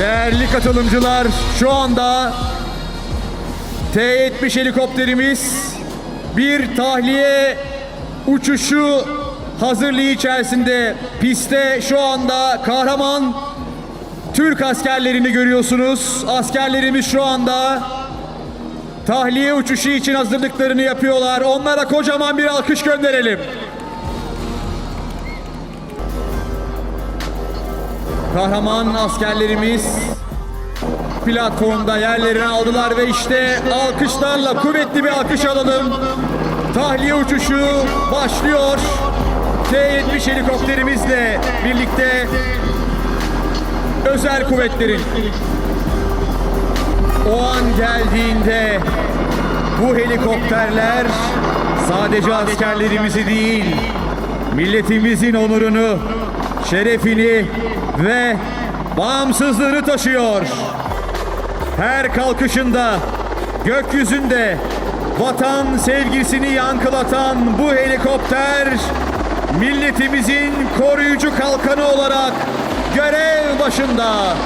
Değerli katılımcılar şu anda T-70 helikopterimiz bir tahliye uçuşu hazırlığı içerisinde pistte şu anda kahraman Türk askerlerini görüyorsunuz. Askerlerimiz şu anda tahliye uçuşu için hazırlıklarını yapıyorlar. Onlara kocaman bir alkış gönderelim. Kahraman askerlerimiz platformda yerlerini aldılar ve işte alkışlarla kuvvetli bir alkış alalım. Tahliye uçuşu başlıyor. T-70 helikopterimizle birlikte özel kuvvetlerin o an geldiğinde bu helikopterler sadece askerlerimizi değil, milletimizin onurunu, şerefini ve bağımsızlığını taşıyor. Her kalkışında gökyüzünde vatan sevgisini yankılatan bu helikopter milletimizin koruyucu kalkanı olarak görev başında.